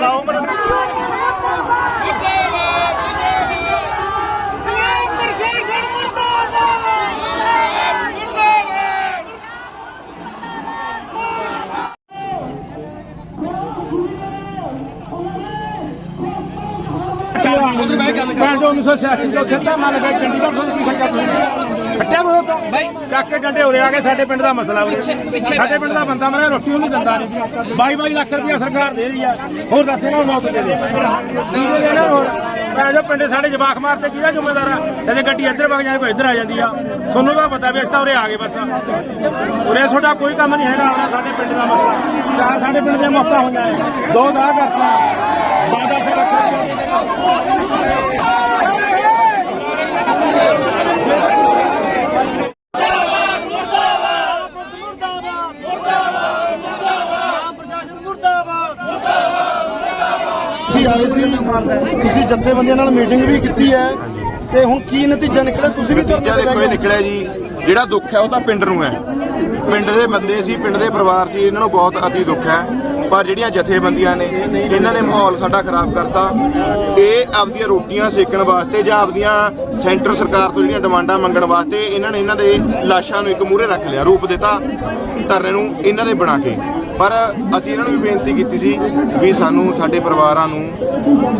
da obra. ਪੰਜ 1986 ਤੋਂ ਸਿੱਧਾ ਮੰਨ ਕੇ ਚੰਡੀਗੜ੍ਹ ਤੋਂ ਕੀ ਖੱਟਾ ਤੁਸੀਂ? ਖੱਟਿਆ ਕੋ ਤੋਂ। ਚੱਕ ਕੇ ਡੰਡੇ ਉਰੇ ਆ ਕੇ ਸਾਡੇ ਪਿੰਡ ਦਾ ਮਸਲਾ ਉਰੇ। ਸਾਡੇ ਪਿੰਡ ਦਾ ਬੰਦਾ ਮਰਿਆ ਰੋਟੀ ਉਹਨੂੰ ਦਿੰਦਾ ਨਹੀਂ 22 ਲੱਖ ਰੁਪਇਆ ਸਰਕਾਰ ਦੇ ਰਹੀ ਆ। ਹੋਰ ਦੱਸ ਇਹਨਾਂ ਨੂੰ ਮੌਤ ਦੇ ਦੇ। ਦੇ ਦੇ ਨਾ ਹੋਰ? ਮੈਂ ਜੋ ਪਿੰਡੇ ਸਾਡੇ ਜਵਾਕ ਮਾਰਤੇ ਕਿਹਦਾ ਜ਼ਿੰਮੇਦਾਰ ਆ? ਕਦੇ ਗੱਡੀ ਇੱਧਰ ਵਗ ਜਾਂਦੀ ਕੋਈ ਇੱਧਰ ਆ ਜਾਂਦੀ ਆ। ਤੁਹਾਨੂੰ ਤਾਂ ਪਤਾ ਵੀ ਅਸੀਂ ਉਰੇ ਆ ਗਏ ਬਸ। ਉਰੇ ਤੁਹਾਡਾ ਕੋਈ ਕੰਮ ਨਹੀਂ ਹੈਗਾ ਆਉਣਾ ਸਾਡੇ ਪਿੰਡ ਦਾ ਮਸਲਾ। ਚਾਰ ਸਾਡੇ ਪਿੰਡ ਦੀਆਂ ਮੌਤਾਂ ਹੋਈਆਂ ਨੇ। ਦੋ ਦਾ ਕਰਤਾ ਬਾਦਾ ਸੇ ਤੁਸੀਂ ਆਏ ਸੀ ਤੁਸੀਂ ਜਥੇਬੰਦੀਆਂ ਨਾਲ ਮੀਟਿੰਗ ਵੀ ਕੀਤੀ ਹੈ ਤੇ ਹੁਣ ਕੀ ਨਤੀਜਾ ਨਿਕਲਿਆ? ਤੁਸੀਂ ਵੀ ਨਤੀਜਾ ਦੇਖੋ ਇਹ ਨਿਕਲਿਆ ਜੀ। ਜਿਹੜਾ ਦੁੱਖ ਹੈ ਉਹ ਤਾਂ ਪਿੰਡ ਨੂੰ ਹੈ। ਪਿੰਡ ਦੇ ਬੰਦੇ ਸੀ ਪਿੰਡ ਦੇ ਪਰਿਵਾਰ ਸੀ ਇਹਨਾਂ ਨੂੰ ਬਹੁਤ ਅਤੀ ਦੁੱਖ ਹੈ। ਪਰ ਜਿਹੜੀਆਂ ਜਥੇਬੰਦੀਆਂ ਨੇ, ਇਹਨਾਂ ਨੇ ਮਾਹੌਲ ਸਾਡਾ ਖਰਾਬ ਕਰਤਾ। ਇਹ ਆਪਦੀਆਂ ਰੋਟੀਆਂ ਸੇਕਣ ਵਾਸਤੇ ਜਾਂ ਆਪਦੀਆਂ ਸੈਂਟਰ ਸਰਕਾਰ ਤੋਂ ਜਿਹੜੀਆਂ ਡਿਮਾਂਡਾਂ ਮੰਗਣ ਵਾਸਤੇ ਇਹਨਾਂ ਨੇ ਇਹਨਾਂ ਦੇ ਲਾਸ਼ਾਂ ਨੂੰ ਇੱਕ ਮੂਹਰੇ ਰੱਖ ਲਿਆ, ਰੂਪ ਦਿੱਤਾ, ਧਰਨੇ ਨੂੰ ਇਹਨਾਂ ਦੇ ਬਣਾ ਕੇ। ਪਰ ਅਸੀਂ ਇਹਨਾਂ ਨੂੰ ਵੀ ਬੇਨਤੀ ਕੀਤੀ ਸੀ ਵੀ ਸਾਨੂੰ ਸਾਡੇ ਪਰਿਵਾਰਾਂ ਨੂੰ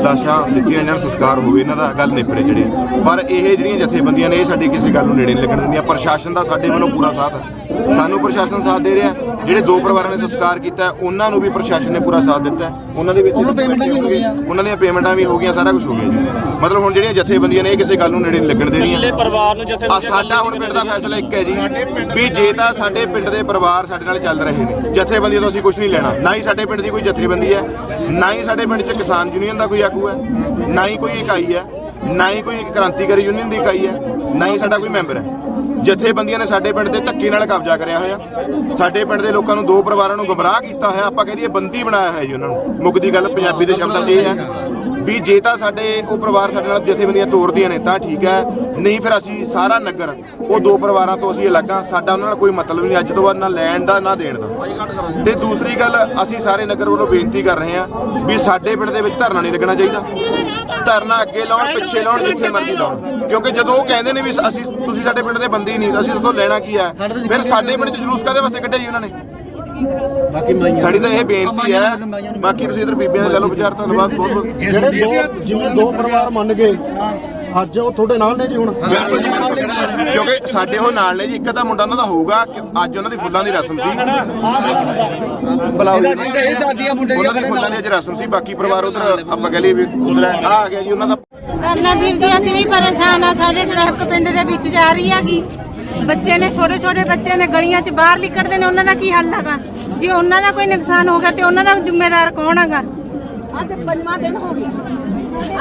ਲਾਸ਼ਾਂ ਦਿੱਤੀਆਂ ਇਹਨਾਂ ਨੂੰ ਸੰਸਕਾਰ ਹੋਵੇ ਇਹਨਾਂ ਦਾ ਗੱਲ ਨਿਪਰੇ ਜਿਹੜੇ। ਪਰ ਇਹ ਜਿਹੜੀਆਂ ਜਥੇਬੰਦੀਆਂ ਨੇ ਇਹ ਸਾਡੀ ਕਿਸੇ ਗੱਲ ਨੂੰ ਨੇੜੇ ਨਹੀਂ ਲੱਗਣ ਦਿੰਦੀਆਂ। ਪ੍ਰਸ਼ਾਸਨ ਦਾ ਸਾਡੇ ਵੱਲੋਂ ਪੂਰਾ ਸਾਥ। ਹੈ ਸਾਨੂੰ ਪ੍ਰਸ਼ਾਸਨ ਸਾਥ ਦੇ ਰਿਹਾ। ਜਿਹੜੇ ਦੋ ਪਰਿਵਾਰਾਂ ਨੇ ਸੰਸਕਾਰ ਕੀਤਾ ਉਹਨਾਂ ਨੂੰ ਵੀ ਪ੍ਰਸ਼ਾਸਨ ਨੇ ਪੂਰਾ ਸਾਥ ਦਿੱਤਾ। ਉਹਨਾਂ ਦੇ ਵਿੱਚ ਪੇਮੈਂਟਾਂ ਵੀ ਹੋ ਗਈਆਂ। ਉਹਨਾਂ ਦੀਆਂ ਪੇਮੈਂਟਾਂ ਵੀ ਹੋ ਗਈਆਂ ਸਾਰਾ ਕੁਝ ਹੋ ਗਿਆ ਜੀ। ਮਤਲਬ ਹੁਣ ਜਿਹੜੀਆਂ ਜਥੇਬੰਦੀਆਂ ਨੇ ਇਹ ਕਿਸੇ ਗੱਲ ਨੂੰ ਨੇੜੇ ਨਹੀਂ ਲੱਗਣ ਦੇ ਰਹੀਆਂ ਪਰਿਵਾਰ ਨੂੰ ਜਿੱਥੇ ਆ ਸਾਡਾ ਹੁਣ ਪਿੰਡ ਦਾ ਫੈਸਲਾ ਇੱਕ ਹੈ ਜੀ ਵੀ ਜੇ ਤਾਂ ਸਾਡੇ ਪਿੰਡ ਦੇ ਪਰਿਵਾਰ ਸਾਡੇ ਨਾਲ ਚੱਲ ਰਹੇ ਨੇ ਜਥੇਬੰਦੀਆਂ ਤੋਂ ਅਸੀਂ ਕੁਝ ਨਹੀਂ ਲੈਣਾ। ਨਾ ਹੀ ਸਾਡੇ ਪਿੰਡ ਦੀ ਕੋਈ ਜਥੇਬੰਦੀ ਹੈ, ਨਾ ਹੀ ਸਾਡੇ ਪਿੰਡ 'ਚ ਕਿਸਾਨ ਯੂਨੀਅਨ ਦਾ ਕੋਈ ਆਗੂ ਹੈ, ਨਾ ਹੀ ਕੋਈ ਇਕਾਈ ਹੈ, ਨਾ ਹੀ ਕੋਈ ਕ੍ਰਾਂਤੀਕਾਰੀ ਯੂਨੀਅਨ ਦੀ ਇਕਾਈ ਹੈ, ਨਾ ਹੀ ਸਾਡਾ ਕੋਈ ਮੈਂਬਰ ਹੈ। ਜਥੇਬੰਦੀਆਂ ਨੇ ਸਾਡੇ ਪਿੰਡ ਦੇ ਧੱਕੇ ਨਾਲ ਕਬਜ਼ਾ ਕਰਿਆ ਹੋਇਆ। ਸਾਡੇ ਪਿੰਡ ਦੇ ਲੋਕਾਂ ਨੂੰ ਦੋ ਪਰਿਵਾਰਾਂ ਨੂੰ ਗੁੰਮਰਾਹ ਕੀਤਾ ਹੋਇਆ। ਆਪਾਂ ਕਹਿੰਦੇ ਬੰਦੀ ਬਣਾਇਆ ਹੋਇਆ ਜੀ ਉਹਨਾਂ ਨੂੰ। ਮੁੱਕਦੀ ਗੱਲ ਪੰਜਾਬੀ ਦੇ ਸ਼ਬਦਾਂ 'ਚ ਇਹ ਹੈ ਵੀ ਜੇ ਤਾਂ ਸਾਡੇ ਉਹ ਪਰਿਵਾਰ ਸਾਡੇ ਨਾਲ ਜਥੇਬੰਦੀਆਂ ਤੋੜਦੀਆਂ ਨੇ ਤਾਂ ਠੀਕ ਹੈ। ਨਹੀਂ ਫਿਰ ਅਸੀਂ ਸਾਰਾ ਨਗਰ, ਉਹ ਦੋ ਪਰਿਵਾਰਾਂ ਤੋਂ ਅਸੀਂ ਅਲੱਗ ਹਾਂ। ਸਾਡਾ ਉਹਨਾਂ ਨਾਲ ਕੋਈ ਮਤਲਬ ਨਹੀਂ, ਅੱਜ ਤੋਂ ਬਾਅਦ ਨਾ ਲੈਣ ਦਾ, ਨਾ ਦੇਣ ਦਾ। ਤੇ ਦੂਸਰੀ ਗੱਲ, ਅਸੀਂ ਸਾਰੇ ਨਗਰ ਵੱਲੋਂ ਬੇਨਤੀ ਕਰ ਰਹੇ ਹਾਂ ਵੀ ਸਾਡੇ ਪਿੰਡ ਦੇ ਵਿੱਚ ਧਰਨਾ ਨਹੀਂ ਲੱਗਣਾ ਚਾਹੀਦਾ। ਧਰਨਾ ਅੱਗੇ ਲਾਉਣ, ਪਿੱਛੇ ਲਾਉਣ, ਜਿੱਥੇ ਮਰਜ਼ੀ ਲਾਉਣ। ਕਿਉਂਕਿ ਜਦੋਂ ਉਹ ਕਹਿੰਦੇ ਨੇ ਵੀ ਅਸੀਂ, ਤੁਸੀਂ ਸਾਡੇ ਪਿੰਡ ਦੇ ਬੰਦੇ ਹੀ ਨਹੀਂ। ਅਸੀਂ ਤੋਂ ਲੈਣਾ ਕੀ ਹੈ? ਫਿਰ ਸਾਡੇ ਪਿੰਡ 'ਚ ਜਲੂਸ ਕਾਦੇ ਵਾਸਤੇ ਕੱਢਿਆ ਜੀ ਉਹਨਾਂ ਨੇ? ਬਾਕੀ ਮਾਈਆਂ ਸਾਡੀ ਤਾਂ ਇਹ ਬੇਨਤੀ ਹੈ। ਬਾਕੀ ਤੁਸੀਂ ਇਧਰ ਬੀਬੀਆਂ ਦੇ ਲੈ ਲਓ ਵਿਚਾਰ ਧੰਨਵਾਦ ਬਹੁਤ ਬਹੁਤ। ਜਿਹੜੇ ਦੋ ਜਿਵੇਂ ਦੋ ਪਰਿਵਾਰ ਮੰਨ ਗਏ ਅੱਜ ਉਹ ਤੁਹਾਡੇ ਨਾਲ ਨੇ ਜੀ ਹੁਣ? ਬਿਲਕੁਲ ਜੀ। ਕਿਉਂਕਿ ਸਾਡੇ ਉਹ ਨਾਲ ਨੇ ਜੀ ਇੱਕ ਤਾਂ ਮੁੰਡਾ ਉਹਨਾਂ ਦਾ ਹੋਊਗਾ ਕਿ ਅੱਜ ਉਹਨਾਂ ਦੀ ਫੁੱਲਾਂ ਦੀ ਰਸਮ ਸੀ। ਬੁਲਾਓ ਜੀ। ਉਹਨਾਂ ਦੀ ਫੁੱਲਾਂ ਦੀ ਅੱਜ ਰਸਮ ਸੀ ਬਾਕੀ ਪਰਿਵਾਰ ਉਧਰ ਆਪਾਂ ਕਹ ਲਈਏ ਵੀ ਉਧਰ ਆ ਆ ਗਿਆ ਜੀ ਉਹਨਾਂ ਦਾ ਕਰਨਾ ਵੀਰ ਜੀ, ਅਸੀਂ ਵੀ ਪਰੇਸ਼ਾਨ ਆ, ਸਾਡੇ ਟ੍ਰੈਫਿਕ ਪਿੰਡ ਦੇ ਵਿੱਚ ਜਾ ਰਹੀ ਹੈਗੀ। ਬੱਚੇ ਨੇ, ਛੋਟੇ ਛੋਟੇ ਬੱਚੇ ਨੇ ਗਲੀਆਂ 'ਚ ਬਾਹਰ ਨਿਕਲਦੇ ਨੇ, ਉਹਨਾਂ ਦਾ ਕੀ ਹੱਲ ਹੈਗਾ? ਜੇ ਉਹਨਾਂ ਦਾ ਕੋਈ ਨੁਕਸਾਨ ਹੋ ਗਿਆ ਤੇ ਉਹਨਾਂ ਦਾ ਜ਼ਿੰਮੇਦਾਰ ਕੌਣ ਹੈਗਾ? ਅੱਜ ਪੰਜਵਾਂ ਦਿਨ ਹੋ ਗਿਆ।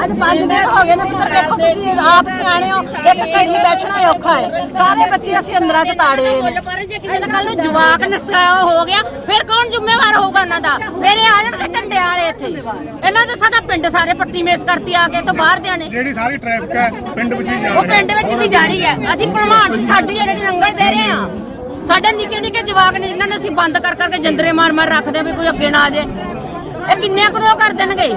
ਅੱਜ ਪੰਜ ਦਿਨ ਹੋ ਗਏ ਨੇ ਪਰ ਦੇਖੋ ਤੁਸੀਂ ਆਪ ਸਿਆਣੇ ਹੋ ਇੱਕ ਘੰਟੇ ਬੈਠਣਾ ਔਖਾ ਹੈ। ਸਾਰੇ ਬੱਚੇ ਅਸੀਂ ਅੰਦਰਾਂ 'ਚ ਤਾੜੇ ਨੇ। ਪਰ ਜੇ ਕਿਸੇ ਦਾ ਕੱਲ ਨੂੰ ਜਵਾਕ ਨਸ਼ਾ ਹੋ ਗਿਆ ਫਿਰ ਕੌਣ ਜ਼ਿੰਮੇਵਾਰ ਹੋਊਗਾ ਉਹਨਾਂ ਦਾ? ਮੇਰੇ ਆ ਜਾਣਗੇ ਝੰਡੇ ਵਾਲੇ ਇੱਥੇ। ਇਹਨਾਂ ਦਾ ਸਾਡਾ ਪਿੰਡ ਸਾਰੇ ਪੱਟੀ ਮੇਸ ਕਰਤੀ ਆ ਕੇ ਤੋਂ ਬਾਹਰ ਦੇ ਨੇ ਜਿਹੜੀ ਸਾਰੀ ਟ੍ਰੈਫਿਕ ਹੈ ਪਿੰਡ ਵਿੱਚ ਹੀ ਉਹ ਪਿੰਡ ਵਿੱਚ ਵੀ ਜਾਰੀ ਹੈ। ਅਸੀਂ ਭਲਵਾਨ ਸਾਡੀ ਹੈ ਜਿਹੜੀ ਲੰਗਰ ਦੇ ਰਹੇ ਆ ਸਾਡੇ ਨਿੱਕੇ ਨਿੱਕੇ ਜਵਾਕ ਨੇ ਜਿਨ੍ਹਾਂ ਨੇ ਅਸੀਂ ਬੰਦ ਕਰ ਕਰਕੇ ਜੰਦਰੇ ਮਾਰ ਮਾਰ ਰੱਖਦੇ ਵੀ ਕੋਈ ਅੱਗੇ ਨਾ ਆ ਜਾਏ। ਇਹ ਕਿੰਨੇ ਕਰੋ ਕਰ ਦੇਣਗੇ?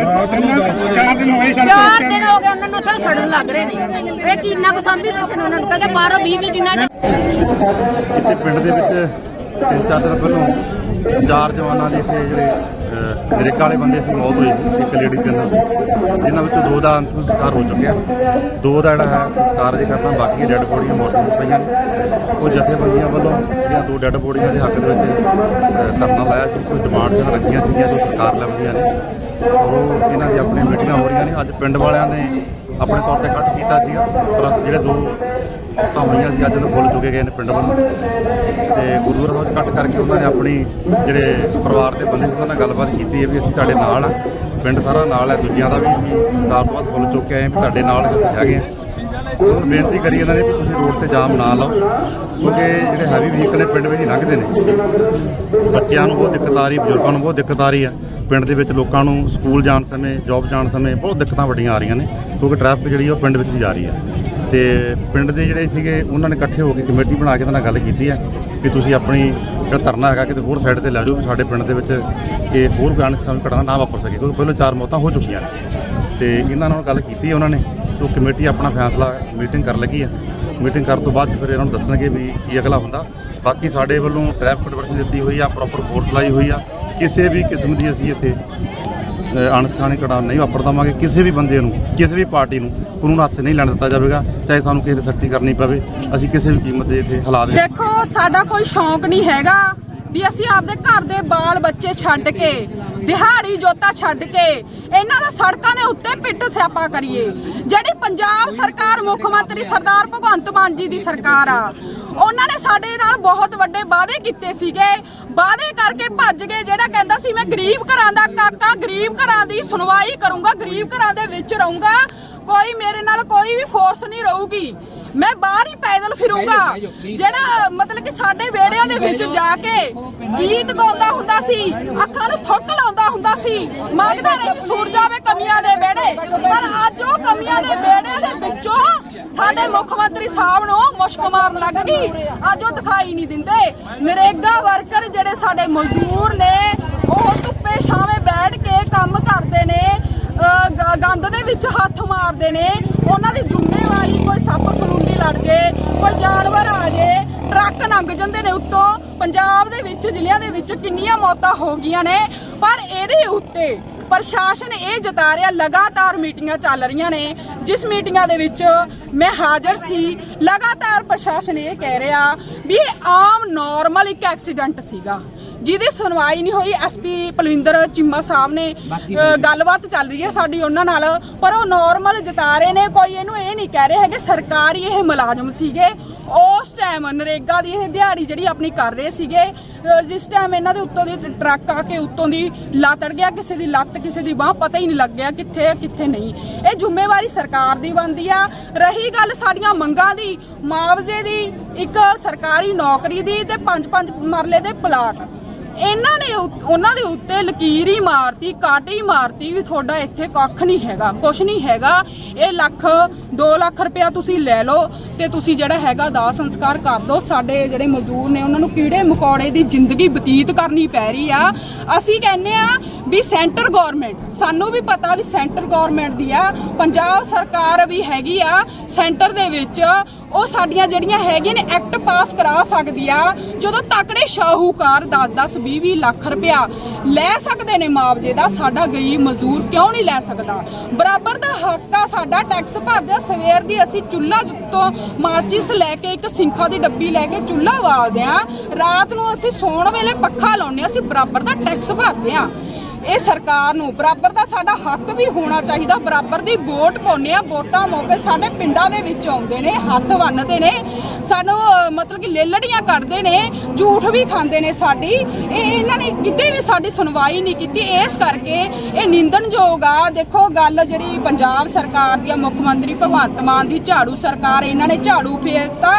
ਚਾਰ ਦਿਨ ਹੋਏ ਚਾਰ ਦਿਨ ਹੋ ਗਏ ਉਹਨਾਂ ਨੂੰ ਉੱਥੇ ਸੜਨ ਲੱਗ ਰਹੇ ਨੇ। ਇਹ ਕਿੰਨਾ ਕੁ ਸੰਭੀ ਬੈਠੇ ਨੇ? ਉਹਨਾਂ ਨੂੰ ਕਹਿੰਦੇ 12 20 20 ਦਿਨਾਂ ਚ ਇੱਥੇ ਪਿੰਡ ਦੇ ਵਿੱਚ ਤਿੰਨ ਚਾਰ ਦਿਨ ਪਹਿਲਾਂ ਚਾਰ ਜਵਾਨਾਂ ਦੀ ਇੱਥੇ ਜਿਹੜੇ ਅਹ, ਵਾਲੇ ਬੰਦੇ ਸੀ ਮੌਤ ਹੋਈ ਸੀ ਇੱਕ ਲੇਡੀ ਤਿੰਨ ਜਿਨ੍ਹਾਂ ਵਿੱਚੋਂ ਦੋ ਦਾ ਅੰਤਿਮ ਸੰਸਕਾਰ ਹੋ ਚੁੱਕਿਆ। ਦੋ ਦਾ ਜਿਹੜਾ ਹੈ ਸੰਸਕਾਰ ਜੇ ਕਰਨਾ ਬਾਕੀ ਡੈੱਡ ਬੋਡੀਆਂ ਮੋਰਚੇ ਵਿੱਚ ਪਈਆਂ ਨੇ। ਉਹ ਜਥੇਬੰਦੀਆਂ ਵੱਲੋਂ ਜਿਹੜੀਆਂ ਦੋ ਡੈੱਡ ਬੋਡੀਆਂ ਦੇ ਹੱਕ ਦੇ ਵਿੱਚ ਧਰਨਾ ਲਾਇਆ ਸੀ ਕੋਈ ਡਿਮਾਂਡ ਜਿਹੜਾ ਰੱਖੀਆਂ ਸੀਗੀਆਂ ਜੋ ਸਰਕਾਰ ਲੈਂਦੀਆਂ ਨੇ। ਉਹ ਇਹਨਾਂ ਦੀ ਆਪਣੀ ਮੀਟਿੰਗਾਂ ਹੋ ਰਹੀਆਂ ਨੇ। ਅੱਜ ਪਿੰਡ ਵਾਲਿਆਂ ਨੇ ਆਪਣੇ ਤੌਰ ਤੇ ਇਕੱਠ ਕੀਤਾ ਸੀਗਾ ਪਰ ਜਿਹੜੇ ਦੋ ਔਰਤਾਂ ਹੋਈਆਂ ਸੀ, ਅੱਜ ਉਹ ਫੁੱਲ ਚੁੱਕੇ ਗਏ ਨੇ ਪਿੰਡ ਵੱਲੋਂ। ਤੇ ਗੁਰਦੁਆਰਾ ਸਾਹਿਬ 'ਚ ਇਕੱਠ ਕਰਕੇ ਉਹਨਾਂ ਨੇ ਆਪਣੀ ਜਿਹੜੇ ਪਰਿਵਾਰ ਦੇ ਬੰਦੇ ਉਹਨਾਂ ਨਾਲ ਗੱਲਬਾਤ ਕੀਤੀ ਹੈ ਵੀ ਅਸੀਂ ਤੁਹਾਡੇ ਨਾਲ ਆ। ਪਿੰਡ ਸਾਰਾ ਨਾਲ ਹੈ, ਦੂਜਿਆਂ ਦਾ ਵੀ ਵੀ ਸਰਕਾਰ ਤੋਂ ਬਾਅਦ ਫੁੱਲ ਚੁੱਕੇ ਆਏ ਵੀ ਤੁਹਾਡੇ ਨਾਲ ਹੈਗੇ ਆ। ਉਹਨਾਂ ਬੇਨਤੀ ਕਰੀ ਇਹਨਾਂ ਨੇ ਵੀ ਤੁਸੀਂ ਰੋਡ ਤੇ ਜਾਮ ਨਾ ਲਾਓ, ਕਿਉਂਕਿ ਜਿਹੜੇ ਹੈਵੀ ਵਹੀਕਲ ਨੇ, ਪਿੰਡ ਵਿੱਚ ਹੀ ਲੰਘਦੇ ਨੇ। ਬੱਚਿਆਂ ਨੂੰ ਬਹੁਤ ਦਿੱਕਤ ਆ ਰਹੀ, ਬਜ਼ੁਰਗਾਂ ਨੂੰ ਬਹੁਤ ਦਿੱਕਤ ਆ ਰਹੀ ਹੈ ਪਿੰਡ ਦੇ ਵਿੱਚ ਲੋਕਾਂ ਨੂੰ ਸਕੂਲ ਜਾਣ ਸਮੇਂ ਜੌਬ ਜਾਣ ਸਮੇਂ ਬਹੁਤ ਦਿੱਕਤਾਂ ਵੱਡੀਆਂ ਆ ਰਹੀਆਂ ਨੇ, ਕਿਉਂਕਿ ਟ੍ਰੈਫਿਕ ਜਿਹੜੀ ਉਹ ਪਿੰਡ ਵਿੱਚ ਹੀ ਜਾ ਰਹੀ ਹੈ ਤੇ ਪਿੰਡ ਦੇ ਜਿਹੜੇ ਸੀਗੇ, ਉਹਨਾਂ ਨੇ ਇਕੱਠੇ ਹੋ ਕੇ ਕਮੇਟੀ ਬਣਾ ਕੇ ਉਹਨਾਂ ਨਾਲ ਗੱਲ ਕੀਤੀ ਹੈ ਕਿ ਤੁਸੀਂ ਆਪਣੀ ਜਿਹੜਾ ਧਰਨਾ ਹੈਗਾ ਕਿਤੇ ਹੋਰ ਸਾਈਡ ਤੇ ਲੈ ਜਾਓ ਵੀ ਸਾਡੇ ਪਿੰਡ ਦੇ ਵਿੱਚ ਇਹ ਹੋਰ ਕੋਈ ਅਣਸਖਾਵੀ ਘਟਨਾ ਨਾ ਵਾਪਰ ਸਕੇ, ਕਿਉਂਕਿ ਪਹਿਲਾਂ ਚਾਰ ਮੌਤਾਂ ਹੋ ਚੁੱਕੀਆਂ ਨੇ। ਤੇ ਇਹਨਾਂ ਨਾਲ ਗੱਲ ਕੀਤੀ ਉਹਨਾਂ ਨੇ ਸੋ ਕਮੇਟੀ ਆਪਣਾ ਫੈਸਲਾ ਮੀਟਿੰਗ ਕਰ ਲੱਗੀ ਹੈ ਮੀਟਿੰਗ ਕਰਨ ਤੋਂ ਬਾਅਦ ਫਿਰ ਇਹਨਾਂ ਨੂੰ ਦੱਸਣਗੇ ਵੀ ਕੀ ਅਗਲਾ ਹੁੰਦਾ। ਬਾਕੀ ਸਾਡੇ ਵੱਲੋਂ ਟ੍ਰੈਫਿਕ ਡਿਵਰਸ਼ਨ ਦਿੱਤੀ ਹੋਈ ਆ ਪ੍ਰੋਪਰ ਫੋਰਸ ਲਾਈ ਹੋਈ ਆ। ਕਿਸੇ ਵੀ ਕਿਸਮ ਦੀ ਅਸੀਂ ਇੱਥੇ ਅਣਸਖਾਣੀ ਘਟਨਾ ਨਹੀਂ ਵਾਪਰ ਦੇਵਾਂਗੇ। ਕਿਸੇ ਵੀ ਬੰਦੇ ਨੂੰ, ਕਿਸੇ ਵੀ ਪਾਰਟੀ ਨੂੰ ਕਾਨੂੰਨ ਹੱਥ ਨਹੀਂ ਲੈਣ ਦਿੱਤਾ ਜਾਵੇਗਾ, ਚਾਹੇ ਸਾਨੂੰ ਕਿਸੇ ਦੀ ਸਖਤੀ ਕਰਨੀ ਪਵੇ। ਅਸੀਂ ਕਿਸੇ ਵੀ ਕੀਮਤ ਦੇ ਇੱਥੇ ਹਾਲਾਤ ਦੇਖੋ, ਸਾਡਾ ਕੋਈ ਸ਼ੌਂਕ ਨਹੀਂ ਹੈਗਾ। ਵੀ ਅਸੀਂ ਆਪਦੇ ਘਰ ਦੇ ਬਾਲ ਬੱਚੇ ਛੱਡ ਕੇ, ਦਿਹਾੜੀ ਜੋਤਾ ਛੱਡ ਕੇ, ਇਹਨਾਂ ਦਾ ਸੜਕਾਂ ਦੇ ਉੱਤੇ ਪਿੱਟ ਸਿਆਪਾ ਕਰੀਏ। ਜਿਹੜੀ ਪੰਜਾਬ ਸਰਕਾਰ ਮੁੱਖ ਮੰਤਰੀ ਸਰਦਾਰ ਭਗਵੰਤ ਮਾਨ ਜੀ ਦੀ ਸਰਕਾਰ ਆ, ਉਹਨਾਂ ਨੇ ਸਾਡੇ ਨਾਲ ਬਹੁਤ ਵੱਡੇ ਵਾਅਦੇ ਕੀਤੇ ਸੀਗੇ। ਵਾਅਦੇ ਕਰਕੇ ਭੱਜ ਗਏ, ਜਿਹੜਾ ਕਹਿੰਦਾ ਸੀ, ਮੈਂ ਗਰੀਬ ਘਰਾਂ ਦਾ ਕਾਕਾ, ਗਰੀਬ ਘਰਾਂ ਦੀ ਸੁਣਵਾਈ ਕਰੂੰਗਾ, ਗਰੀਬ ਘਰਾਂ ਦੇ ਵਿੱਚ ਰਹੂੰਗਾ। ਕੋਈ ਮੇਰੇ ਨਾਲ ਕੋਈ ਵੀ ਫੋਰਸ ਨਹੀਂ ਰਹੂਗੀ। ਮੈਂ ਬਾਹਰ ਹੀ ਪੈਦਲ ਫਿਰੂੰਗਾ। ਜਿਹੜਾ ਮਤਲਬ ਕਿ ਸਾਡੇ ਵਿਹੜਿਆਂ ਦੇ ਵਿੱਚ ਜਾ ਕੇ ਗੀਤ ਗਾਉਂਦਾ ਹੁੰਦਾ ਸੀ ਅੱਖਾਂ ਨੂੰ ਥੁੱਕ ਲਾਉਂਦਾ ਹੁੰਦਾ ਸੀ ਮੰਗਦਾ ਰਹੀ ਸੂਰ ਜਾਵੇ ਕਮੀਆਂ ਦੇ ਵਿਹੜੇ ਪਰ ਅੱਜ ਉਹ ਕਮੀਆਂ ਦੇ ਵਿਹੜਿਆਂ ਦੇ ਵਿੱਚੋਂ ਸਾਡੇ ਮੁੱਖ ਮੰਤਰੀ ਸਾਹਿਬ ਨੂੰ ਮੁਸ਼ਕ ਮਾਰਨ ਲੱਗ ਗਈ। ਅੱਜ ਉਹ ਦਿਖਾਈ ਨਹੀਂ ਦਿੰਦੇ। ਨਰੇਗਾ ਵਰਕਰ ਜਿਹੜੇ ਸਾਡੇ ਮਜ਼ਦੂਰ ਨੇ ਉਹ ਧੁੱਪੇ ਛਾਵੇਂ ਬੈਠ ਕੇ ਕੰਮ ਕਰਦੇ ਨੇ ਗੰਦ ਦੇ ਵਿੱਚ ਹੱਥ ਮਾਰਦੇ ਨੇ। ਉਹਨਾਂ ਦੀ ਜ਼ਿੰਮੇਵਾਰੀ ਕੋਈ ਸੱਪ ਸਲੂੰਡੀ ਜੇ, ਕੋਈ ਜਾਨਵਰ ਆ ਜੇ, ਟਰੱਕ ਲੰਘ ਜਾਂਦੇ ਨੇ ਉੱਤੋਂ। ਪੰਜਾਬ ਦੇ ਵਿੱਚ, ਜ਼ਿਲ੍ਹਿਆਂ ਦੇ ਵਿੱਚ ਕਿੰਨੀਆਂ ਮੌਤਾਂ ਹੋ ਗਈਆਂ ਨੇ। ਪਰ ਇਹਦੇ ਉੱਤੇ ਪ੍ਰਸ਼ਾਸਨ ਇਹ ਜਤਾ ਰਿਹਾ, ਲਗਾਤਾਰ ਮੀਟਿੰਗਾਂ ਚੱਲ ਰਹੀਆਂ ਨੇ। ਜਿਸ ਮੀਟਿੰਗਾਂ ਦੇ ਵਿੱਚ ਮੈਂ ਹਾਜ਼ਰ ਸੀ। ਲਗਾਤਾਰ ਪ੍ਰਸ਼ਾਸਨ ਇਹ ਕਹਿ ਰਿਹਾ ਵੀ ਇਹ ਆਮ ਨਾਰਮਲ ਇੱਕ ਐਕਸੀਡੈਂਟ ਸੀਗਾ। ਜਿਹਦੀ ਸੁਣਵਾਈ ਨਹੀਂ ਹੋਈ। ਐਸਪੀ ਪਲਵਿੰਦਰ ਚਿੰਮਾ ਸਾਹਿਬ ਨੇ ਗੱਲਬਾਤ ਚੱਲ ਰਹੀ ਹੈ ਸਾਡੀ ਉਹਨਾਂ ਨਾਲ। ਪਰ ਉਹ ਨਾਰਮਲ ਜਤਾ ਰਹੇ ਨੇ। ਕੋਈ ਇਹਨੂੰ ਇਹ ਨਹੀਂ ਕਹਿ ਰਹੇ ਹੈਗੇ ਸਰਕਾਰੀ ਇਹ ਮੁਲਾਜ਼ਮ ਸੀਗੇ। ਉਸ ਟਾਈਮ ਨਰੇਗਾ ਦੀ ਇਹ ਦਿਹਾੜੀ ਜਿਹੜੀ ਆਪਣੀ ਕਰ ਰਹੇ ਸੀਗੇ ਜਿਸ ਟਾਈਮ ਇਹਨਾਂ ਦੇ ਉੱਤੋਂ ਦੀ ਟਰੱਕ ਆ ਕੇ ਉੱਤੋਂ ਦੀ ਲੱਤੜ ਗਿਆ ਕਿਸੇ ਦੀ ਲੱਤ ਕਿਸੇ ਦੀ ਬਾਹ ਪਤਾ ਹੀ ਨਹੀਂ ਲੱਗਿਆ ਕਿੱਥੇ ਹੈ ਕਿੱਥੇ ਨਹੀਂ। ਇਹ ਜ਼ਿੰਮੇਵਾਰੀ ਸਰਕਾਰ ਦੀ ਬਣਦੀ ਆ। ਰਹੀ ਗੱਲ ਸਾਡੀਆਂ ਮੰਗਾਂ ਦੀ, ਮੁਆਵਜ਼ੇ ਦੀ, ਇੱਕ ਸਰਕਾਰੀ ਨੌਕਰੀ ਦੀ ਤੇ ਪੰਜ ਪੰਜ ਮਰਲੇ ਦੇ ਪਲਾਟ। ਇਹਨਾਂ ਨੇ ਉਹਨਾਂ ਦੇ ਉੱਤੇ ਲਕੀਰ ਹੀ ਮਾਰਤੀ ਕਾਟ ਹੀ ਮਾਰਤੀ ਵੀ ਤੁਹਾਡਾ ਇੱਥੇ ਕੱਖ ਨਹੀਂ ਹੈਗਾ, ਕੁਛ ਨਹੀਂ ਹੈਗਾ। ਇਹ ਲੱਖ 2 ਲੱਖ ਰੁਪਇਆ ਤੁਸੀਂ ਲੈ ਲਓ ਤੇ ਤੁਸੀਂ ਜਿਹੜਾ ਹੈਗਾ ਦਾਹ ਸੰਸਕਾਰ ਕਰ ਦਿਓ। ਸਾਡੇ ਜਿਹੜੇ ਮਜ਼ਦੂਰ ਨੇ, ਉਹਨਾਂ ਨੂੰ ਕੀੜੇ ਮਕੌੜੇ ਦੀ ਜ਼ਿੰਦਗੀ ਬਤੀਤ ਕਰਨੀ ਪੈ ਰਹੀ ਆ। ਅਸੀਂ ਕਹਿੰਨੇ ਆ ਵੀ ਸੈਂਟਰ ਗਵਰਨਮੈਂਟ, ਸਾਨੂੰ ਵੀ ਪਤਾ ਵੀ ਸੈਂਟਰ ਗਵਰਨਮੈਂਟ ਦੀ ਆ, ਪੰਜਾਬ ਸਰਕਾਰ ਵੀ ਹੈਗੀ ਆ, ਸੈਂਟਰ ਦੇ ਵਿੱਚ ਉਹ ਸਾਡੀਆਂ ਜਿਹੜੀਆਂ ਹੈਗੀਆਂ ਨੇ ਐਕਟ ਪਾਸ ਕਰਾ ਸਕਦੀ ਆ, ਜਦੋਂ ਤਕੜੇ ਸ਼ਾਹੂਕਾਰ 10-10 20-20 ਲੱਖ ਰੁਪਇਆ ਲੈ ਸਕਦੇ ਨੇ ਮੁਆਵਜ਼ੇ ਦਾ, ਸਾਡਾ ਗਰੀਬ ਮਜ਼ਦੂਰ ਕਿਉਂ ਨਹੀਂ ਲੈ ਸਕਦਾ ਬਰਾਬਰ ਦਾ ਹੱਕ ਆ ਸਾਡਾ ਟੈਕਸ ਭਰਦੇ ਆ। ਸਵੇਰ ਦੀ ਅਸੀਂ ਚੁੱਲ੍ਹਾ ਤੋਂ ਮਾਚਿਸ ਲੈ ਕੇ, ਇੱਕ ਸਿੰਖਾ ਦੀ ਡੱਬੀ ਲੈ ਕੇ ਚੁੱਲ੍ਹਾ ਬਾਲਦੇ ਆ, ਰਾਤ ਨੂੰ ਅਸੀਂ ਸੌਣ ਵੇਲੇ ਪੱਖਾ ਲਾਉਂਦੇ ਆ, ਅਸੀਂ ਬਰਾਬਰ ਦਾ ਟੈਕਸ ਭਰਦੇ ਆ ਇਹ ਸਰਕਾਰ ਨੂੰ ਬਰਾਬਰ ਦਾ ਸਾਡਾ ਹੱਕ ਵੀ ਹੋਣਾ ਚਾਹੀਦਾ, ਬਰਾਬਰ ਦੀ ਵੋਟ ਪਾਉਂਦੇ ਆ ਵੋਟਾਂ ਮੌਕੇ ਸਾਡੇ ਪਿੰਡਾਂ ਦੇ ਵਿੱਚ ਆਉਂਦੇ ਨੇ, ਹੱਥ ਬੰਨ੍ਹਦੇ ਨੇ, ਸਾਨੂੰ ਮਤਲਬ ਕਿ ਲੇਲੜੀਆਂ ਕੱਢਦੇ ਨੇ, ਝੂਠ ਵੀ ਖਾਂਦੇ ਨੇ ਸਾਡੀ। ਇਹ ਇਹਨਾਂ ਨੇ ਕਿਤੇ ਵੀ ਸਾਡੀ ਸੁਣਵਾਈ ਨਹੀਂ ਕੀਤੀ। ਇਸ ਕਰਕੇ ਇਹ ਨਿੰਦਣਯੋਗ ਆ। ਦੇਖੋ ਗੱਲ ਜਿਹੜੀ ਪੰਜਾਬ ਸਰਕਾਰ ਦੀ ਆ, ਮੁੱਖ ਮੰਤਰੀ ਭਗਵੰਤ ਮਾਨ ਦੀ, ਝਾੜੂ ਸਰਕਾਰ, ਇਹਨਾਂ ਨੇ ਝਾੜੂ ਫੇਰਤਾ।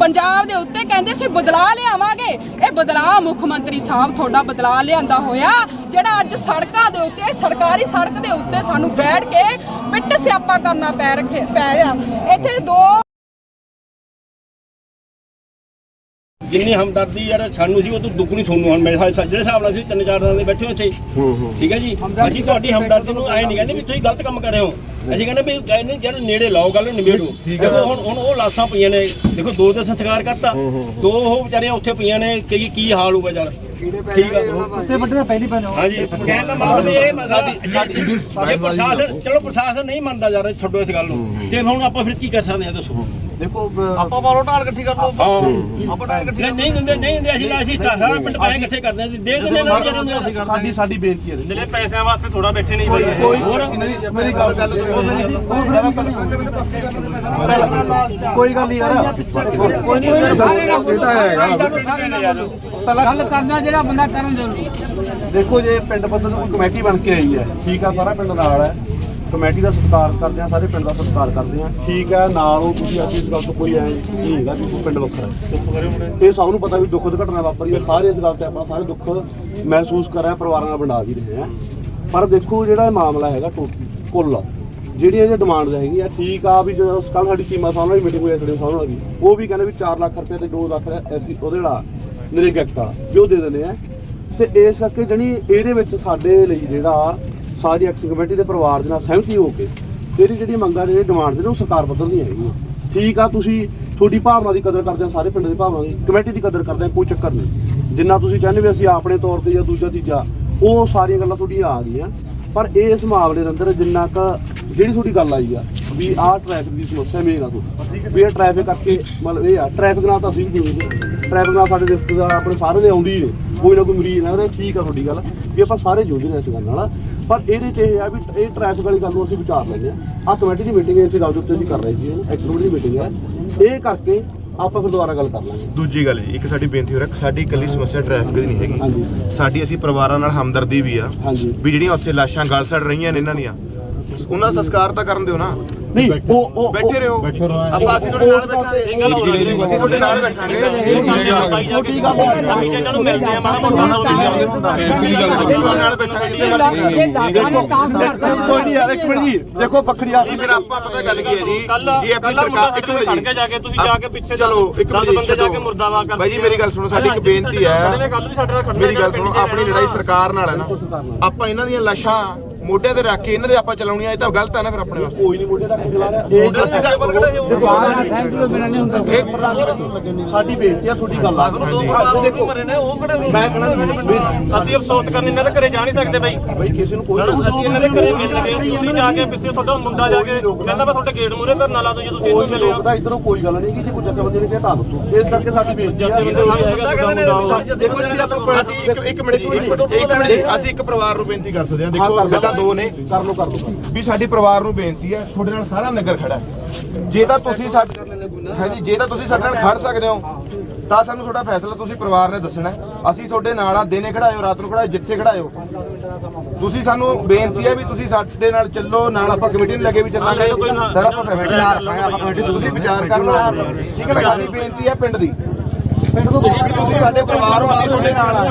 ਪੰਜਾਬ ਦੇ ਉੱਤੇ ਕਹਿੰਦੇ ਸੀ, ਬਦਲਾਅ ਲਿਆਵਾਂਗੇ। ਇਹ ਬਦਲਾਅ ਮੁੱਖ ਮੰਤਰੀ ਸਾਹਿਬ ਤੁਹਾਡਾ ਬਦਲਾਅ ਲਿਆਂਦਾ ਹੋਇਆ, ਜਿਹੜਾ ਅੱਜ ਸੜਕਾਂ ਦੇ ਉੱਤੇ, ਸਰਕਾਰੀ ਸੜਕ ਦੇ ਉੱਤੇ ਸਾਨੂੰ ਬੈਠ ਕੇ ਪਿੱਟ ਸਿਆਪਾ ਕਰਨਾ ਪੈ ਰੱਖੇ ਪੈ ਰਿਹਾ। ਇੱਥੇ ਦੋ ਜਿੰਨੀ ਹਮਦਰਦੀ ਯਾਰ ਸਾਨੂੰ ਸੀ ਉਹ ਤੋਂ ਦੁੱਗਣੀ ਤੁਹਾਨੂੰ ਹੁਣ ਮੇਰੇ ਹਿਸਾਬ- ਜਿਹੜੇ ਹਿਸਾਬ ਨਾਲ ਅਸੀਂ ਤਿੰਨ ਚਾਰ ਦਿਨਾਂ ਦੇ ਬੈਠੇ ਹੋ ਇੱਥੇ ਠੀਕ ਹੈ ਜੀ? ਅਸੀਂ ਤੁਹਾਡੀ ਹਮਦਰਦੀ ਨੂੰ ਐ ਨਹੀਂ ਕਹਿੰਦੇ ਵੀ ਤੁਸੀਂ ਗਲਤ ਕੰਮ ਕਰ ਰਹੇ ਹੋ। ਅਸੀਂ ਕਹਿੰਦੇ ਵੀ ਕਹਿੰਦੇ ਜਦ ਨੇੜੇ ਲਾਓ ਗੱਲ ਨਿਬੇੜੋ। ਦੇਖੋ ਹੁਣ ਹੁਣ ਉਹ ਲਾਸਾਂ ਪਈਆਂ ਨੇ। ਦੇਖੋ ਦੋ ਤੇ ਸੰਸਕਾਰ ਕਰਤਾ। ਦੋ ਉਹ ਵਿਚਾਰੀਆਂ ਉੱਥੇ ਪਈਆਂ ਨੇ ਕਿ ਕੀ ਹਾਲ ਹੋਊਗਾ ਯਾਰ। ਠੀਕ ਆ ਉੱਤੇ ਵੱਡੇ ਪਹਿਲੀ ਪੈਣਾ ਹਾਂਜੀ। ਕਹਿਣ ਦਾ ਮਤਲਬ ਇਹ ਮਸਲਾ ਇਹ ਪ੍ਰਸ਼ਾਸਨ ਚਲੋ ਪ੍ਰਸ਼ਾਸਨ ਨਹੀਂ ਮੰਨਦਾ ਯਾਰ ਛੱਡੋ ਇਸ ਗੱਲ ਨੂੰ। ਤੇ ਹੁਣ ਆਪਾਂ ਫਿਰ ਕੀ ਕਰ ਸਕਦੇ ਆ ਦੱਸੋ? ਆਪਾਂ ਵਾਲੋ ਢਾਲ ਇਕੱਠੀ ਕਰ ਲਓ ਹਾਂ। ਆਪਾਂ ਨਹੀਂ ਨਹੀਂ ਦਿੰਦੇ ਨਹੀਂ ਦਿੰਦੇ ਅਸੀਂ ਅਸੀਂ ਘਰ ਸਾਰਾ ਪਿੰਡ ਪੈਸੇ ਇਕੱਠੇ ਕਰਦੇ ਹਾਂ ਦੇ ਦਿੰਦੇ ਨਾ ਵਿਚਾਰਿਆਂ ਨੂੰ ਅਸੀਂ ਸਾਡੀ ਸਾਡੀ ਬੇਨਤੀ ਹੈ ਦਿਲੇ ਪੈਸਿਆਂ ਵਾਸਤੇ ਥੋੜਾ ਬੈਠੇ ਨਹੀਂ ਹੋਏ ਹੋਰ? ਮੇਰੀ ਗੱਲ ਕੋਈ ਗੱਲ ਨਹੀਂ ਯਾਰ। ਕੋਈ ਨਹੀਂ ਗੱਲ ਕਰਨਾ ਜਿਹੜਾ ਬੰਦਾ ਕਰਨ ਦੇ ਦੇਖੋ ਜੇ ਪਿੰਡ ਪੱਧਰ ਤੋਂ ਕੋਈ ਕਮੇਟੀ ਬਣ ਕੇ ਆਈ ਹੈ। ਠੀਕ ਆ ਸਾਰਾ ਪਿੰਡ ਨਾਲ ਹੈ। ਕਮੇਟੀ ਦਾ ਸਤਿਕਾਰ ਕਰਦੇ ਆ ਸਾਰੇ ਪਿੰਡ ਦਾ ਸਤਿਕਾਰ ਕਰਦੇ ਆ ਠੀਕ ਹੈ ਨਾਲ ਉਹ ਤੁਸੀਂ ਅੱਜ ਇਸ ਗੱਲ ਤੋਂ ਕੋਈ ਐ ਨਹੀਂ ਹੈਗਾ ਵੀ ਕੋਈ ਪਿੰਡ ਵੱਖਰਾ ਹੈ। ਇਹ ਸਭ ਨੂੰ ਪਤਾ ਵੀ ਦੁੱਖ ਦੀ ਘਟਨਾ ਵਾਪਰੀ ਹੈ ਸਾਰੇ ਇਸ ਗੱਲ ਤੇ ਆਪਾਂ ਸਾਰੇ ਦੁੱਖ ਮਹਿਸੂਸ ਕਰ ਰਹੇ ਪਰਿਵਾਰਾਂ ਨਾਲ ਵੰਡਾ ਵੀ ਰਹੇ ਆ ਪਰ ਦੇਖੋ ਜਿਹੜਾ ਇਹ ਮਾਮਲਾ ਹੈਗਾ ਕੁੱਲ ਜਿਹੜੀਆਂ ਇਹ ਡਿਮਾਂਡ ਹੈਗੀ ਆ ਠੀਕ ਆ ਵੀ ਜਦੋਂ ਕੱਲ ਸਾਡੀ ਚੀਮਾ ਸਾਹਿਬ ਨਾਲ ਮੀਟਿੰਗ ਹੋਈ ਐਸਡੀ ਸਾਹਿਬ ਨਾਲ ਵੀ ਉਹ ਵੀ ਕਹਿੰਦੇ ਵੀ 4 ਲੱਖ ਰੁਪਏ ਤੇ 2 ਲੱਖ ਐਸੀ ਉਹਦੇ ਵਾਲਾ ਨਰੇਗਾ ਵਾਲਾ ਵੀ ਉਹ ਦੇ ਦਿੰਦੇ ਆ। ਤੇ ਇਸ ਕਰਕੇ ਜਣੀ ਇਹਦੇ ਵਿੱਚ ਸਾਡੇ ਲਈ ਜਿਹੜਾ ਸਾਰੀ ਐਕਸ਼ਨ ਕਮੇਟੀ ਦੇ ਪਰਿਵਾਰ ਦੇ ਨਾਲ ਸਹਿਮਤੀ ਹੋ ਕੇ ਇਹਦੀ ਜਿਹੜੀ ਮੰਗਾਂ ਨੇ ਡਿਮਾਂਡ ਨੇ, ਉਹ ਸਰਕਾਰ ਬਦਲਦੀਆਂ ਹੈਗੀਆਂ ਠੀਕ ਆ, ਤੁਸੀਂ ਤੁਹਾਡੀ ਭਾਵਨਾ ਦੀ ਕਦਰ ਕਰਦੇ ਆ, ਸਾਰੇ ਪਿੰਡ ਦੀ ਭਾਵਨਾ ਦੀ ਕਮੇਟੀ ਦੀ ਕਦਰ ਕਰਦੇ ਆ, ਕੋਈ ਚੱਕਰ ਨਹੀਂ। ਜਿੰਨਾ ਤੁਸੀਂ ਚਾਹੁੰਦੇ ਵੀ ਅਸੀਂ ਆਪਣੇ ਤੌਰ ਤੇ ਜਾਂ ਦੂਜਾ ਤੀਜਾ, ਉਹ ਸਾਰੀਆਂ ਗੱਲਾਂ ਤੁਹਾਡੀਆਂ ਆ ਗਈਆਂ। ਪਰ ਇਸ ਮਾਮਲੇ ਦੇ ਅੰਦਰ ਜਿੰਨਾ ਕ ਜਿਹੜੀ ਤੁਹਾਡੀ ਗੱਲ ਆਈ ਆ ਵੀ ਆਹ ਟ੍ਰੈਫਿਕ ਦੀ ਸਮੱਸਿਆ ਮੇਨ ਆ ਤੁਹਾਡੀ। ਵੀ ਇਹ ਟ੍ਰੈਫਿਕ ਕਰਕੇ ਮਤਲਬ ਇਹ ਆ ਟ੍ਰੈਫਿਕ ਨਾਲ ਤਾਂ ਅਸੀਂ ਵੀ ਜੁੜੇ ਟ੍ਰੈਫਿਕ ਨਾਲ ਸਾਡੇ ਰਿਸ਼ਤੇਦਾਰ ਆਪਣੇ ਸਾਰੇ ਦੇ ਆਉਂਦੀ ਨੇ। ਕੋਈ ਨਾ ਕੋਈ ਮਰੀਜ਼ ਨਾ ਉਹਦੇ, ਠੀਕ ਆ ਤੁਹਾਡੀ ਗੱਲ। ਵੀ ਆਪਾਂ ਸਾਰੇ ਜੁੜਦੇ ਨੇ ਇਸ ਗੱਲ ਨਾਲ। ਪਰ ਇਹਦੇ ਚ ਇਹ ਆ ਵੀ ਇਹ ਟ੍ਰੈਫਿਕ ਵਾਲੀ ਗੱਲ ਨੂੰ ਅਸੀਂ ਵਿਚਾਰ ਲੈਂਦੇ ਆ ਆ ਕਮੇਟੀ ਦੀ ਮੀਟਿੰਗ ਇਸ ਗੱਲ ਦੇ ਉੱਤੇ ਅਸੀਂ ਕਰ ਰਹੇ ਸੀ। ਐਕਸਪਰਟ ਦੀ ਮੀਟਿੰਗ ਹੈ। ਇਹ ਕਰਕੇ ਆਪਾਂ ਫਿਰ ਦੁਬਾਰਾ ਗੱਲ ਕਰ ਲਾਂਗੇ। ਦੂਜੀ ਗੱਲ ਜੀ ਇੱਕ ਸਾਡੀ ਬੇਨਤੀ ਹੋ ਰੱਖ ਸਾਡੀ ਇਕੱਲੀ ਸਮੱਸਿਆ ਟ੍ਰੈਫਿਕ ਦੀ ਨਹੀਂ ਹੈਗੀ। ਹਾਂਜੀ। ਸਾਡੀ ਅਸੀਂ ਪਰਿਵਾਰਾਂ ਨਾਲ ਹਮਦਰਦੀ ਵੀ ਆ ਹਾਂਜੀ। ਵੀ ਜਿਹੜੀਆਂ ਉੱਥੇ ਲਾਸ਼ਾਂ ਗਲ ਸੜ ਰਹੀਆਂ ਨੇ ਇਹਨਾਂ ਦੀਆਂ ਉਹਨਾਂ ਦਾ ਸੰਸਕਾਰ ਤਾਂ ਕਰਨ ਦਿਓ ਨਾ। ਨਹੀਂ ਉਹ ਉਹ ਬੈਠੇ ਰਹੋ। ਆਪਾਂ ਅਸੀਂ ਤੁਹਾਡੇ ਨਾਲ ਬੈਠਾਂਗੇ। ਅਸੀਂ ਤੁਹਾਡੇ ਨਾਲ ਬੈਠਾਂਗੇ। ਅਸੀਂ ਇਹਨਾਂ ਨੂੰ ਮਿਲਦੇ ਆ ਮਾੜਾ ਮੋਟਾ ਅਸੀਂ ਤੁਹਾਡੇ ਨਾਲ ਬੈਠਾਂਗੇ। ਜਿੱਥੇ ਮਰਜ਼ੀ ਕੋਈ ਨਹੀਂ ਯਾਰ ਇੱਕ ਮਿੰਟ ਜੀ। ਦੇਖੋ ਆ ਫਿਰ ਆਪਾਂ ਪਤਾ ਗੱਲ ਕੀ ਹੈ ਜੀ? ਜੀ ਆਪਣੀ ਕੱਲ੍ਹ ਸਰਕਾਰ ਇੱਕ ਮੁੰਡਾ ਮਿੰਟ ਖੜ ਜੀ। ਕੇ ਜਾ ਕੇ ਤੁਸੀਂ ਜਾ ਕੇ ਪਿੱਛੇ ਚਲੋ ਇੱਕ ਦਸ ਮਿੰਟ ਬੰਦੇ ਜਾ ਕੇ ਛੱਡੋ। ਮੁਰਦਾਬਾਦ ਕਰਦੇ ਬਾਈ ਜੀ ਮੇਰੀ ਗੱਲ ਸੁਣੋ ਸਾਡੀ ਇੱਕ ਬੇਨਤੀ ਹੈ। ਮੇਰੀ ਗੱਲ ਸੁਣੋ ਆਪਣੀ ਲੜਾਈ ਸਰਕਾਰ ਨਾਲ ਹੈ ਨਾ। ਆਪਾਂ ਇਹਨਾਂ ਦੀਆਂ ਲਾਸ਼ਾਂ ਮੋਢੇ ਤੇ ਰੱਖ ਕੇ ਇਹਨਾਂ ਦੇ ਆਪਾਂ ਚਲਾਉਣੀਆਂ ਇਹ ਤਾਂ ਗਲਤ ਹੈ ਨਾ ਫਿਰ ਆਪਣੇ ਵਾਸਤੇ। ਕੋਈ ਨਹੀਂ ਮੋਢੇ ਰੱਖ ਕੇ ਚਲਾ ਰਿਹਾ। ਇਹ ਤਾਂ ਸਾਡੀ ਬੇਨਤੀ ਆ ਤੁਹਾਡੀ ਗੱਲ ਆ। ਦੇਖੋ ਮੈਂ ਕਹਣਾ ਅਸੀਂ ਅਫਸੋਸ ਕਰਨ ਇਹਨਾਂ ਦੇ ਘਰੇ ਜਾ ਨਹੀਂ ਸਕਦੇ ਬਾਈ। ਬਈ ਕਿਸੇ ਨੂੰ ਕੋਈ ਅਸੀਂ ਇਹਨਾਂ ਦੇ ਘਰੇ ਮਿਲ ਤੁਸੀਂ ਜਾ ਕੇ ਪਿੱਛੇ ਤੁਹਾਡਾ ਮੁੰਡਾ ਜਾ ਕੇ ਕਹਿੰਦਾ ਮੈਂ ਤੁਹਾਡੇ ਗੇਟ ਮੂਰੇ ਧਰਨਾ ਲਾ ਦੂੰ ਜੇ ਤੁਸੀਂ ਇਹਨੂੰ ਮਿਲੇ ਰੋਕਦਾ ਇਧਰੋਂ ਕੋਈ ਗੱਲ ਨਹੀਂ ਕਿ ਜੇ ਕੋਈ ਜਥੇਬੰਦੀ ਨੇ ਕਿਹਾ ਤਾਂ ਦੱਸੋ। ਇਸ ਕਰਕੇ ਸਾਡੀ ਬੇਨਤੀ ਆ। ਦੇਖੋ ਇੱਕ ਇੱਕ ਮਿੰਟ ਇੱਕ ਮਿੰਟ ਅਸੀਂ ਇੱਕ ਪਰਿਵਾਰ ਨੂੰ ਬੇਨਤੀ ਕਰ ਸਕਦੇ ਹਾਂ। ਦੇਖੋ ਗੱਲਾਂ ਦੋ ਨੇ ਕਰ ਲਓ ਕਰ ਲਓ। ਵੀ ਸਾਡੀ ਪਰਿਵਾਰ ਨੂੰ ਬੇਨਤੀ ਹੈ ਤੁਹਾਡੇ ਨਾਲ ਸਾਰਾ ਨਗਰ ਖੜਾ ਹੈ। ਜੇ ਤਾਂ ਤੁਸੀਂ ਸਾਡੇ ਹਾਂਜੀ ਜੇ ਤਾਂ ਤੁਸੀਂ ਸਾਡੇ ਨਾਲ ਖੜ ਸਕਦੇ ਹੋ ਤਾਂ ਸਾਨੂੰ ਤੁਹਾਡਾ ਫੈਸਲਾ ਤੁਸੀਂ ਪਰਿਵਾਰ ਨੇ ਦੱਸਣਾ। ਅਸੀਂ ਤੁਹਾਡੇ ਨਾਲ ਆ ਦਿਨੇ ਖੜਾਇਓ ਰਾਤ ਨੂੰ ਖੜਾਇਓ ਜਿੱਥੇ ਖੜਾਇਓ। ਤੁਸੀਂ ਸਾਨੂੰ ਬੇਨਤੀ ਹੈ ਵੀ ਤੁਸੀਂ ਸਾਡੇ ਨਾਲ ਚੱਲੋ ਨਾਲ ਆਪਾਂ ਕਮੇਟੀ ਨੂੰ ਲੱਗੇ ਵੀ ਚੱਲਾਂਗੇ। ਸਰ ਆਪਾਂ ਫੈਸਲਾ ਤੁਸੀਂ ਵਿਚਾਰ ਕਰ ਲਓ। ਠੀਕ ਹੈ ਨਾ ਸਾਡੀ ਬੇਨਤੀ ਹੈ ਪਿੰਡ ਦੀ। ਵੀ ਤੁਸੀਂ ਸਾਡੇ ਪਰਿਵਾਰ ਅਸੀਂ ਤੁਹਾਡੇ ਨਾਲ ਆ।